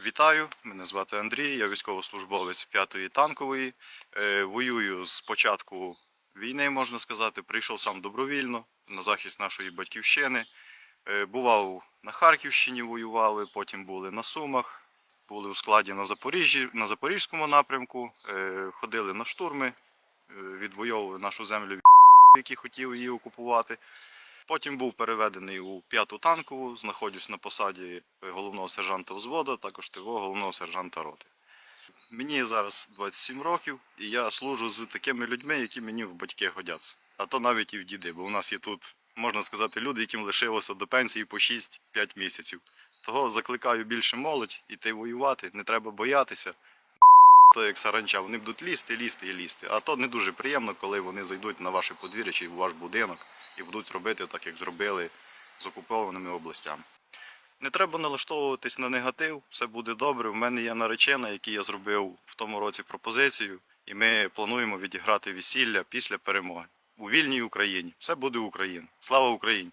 Вітаю, мене звати Андрій, я військовослужбовець 5-ї танкової. Е, Воюю з початку війни, можна сказати. Прийшов сам добровільно на захист нашої батьківщини. Е, Бував на Харківщині, воювали, потім були на Сумах, були у складі на Запоріжжі, на Запорізькому напрямку, е, ходили на штурми, відвоювали нашу землю, які хотіли її окупувати. Потім був переведений у п'яту танкову, знаходжусь на посаді головного сержанта взводу, також ТВО головного сержанта роти. Мені зараз 27 років, і я служу з такими людьми, які мені в батьки годяться. А то навіть і в діди, бо у нас є тут, можна сказати, люди, яким лишилося до пенсії по 6-5 місяців. Того закликаю більше молодь іти воювати, не треба боятися. То як саранча, вони будуть лізти, лізти і лізти. А то не дуже приємно, коли вони зайдуть на ваше подвір'я чи в ваш будинок і будуть робити так, як зробили з окупованими областями. Не треба налаштовуватись на негатив, все буде добре. У мене є наречена, якій я зробив в тому році пропозицію, і ми плануємо відіграти весілля після перемоги у вільній Україні. Все буде Україна. Слава Україні!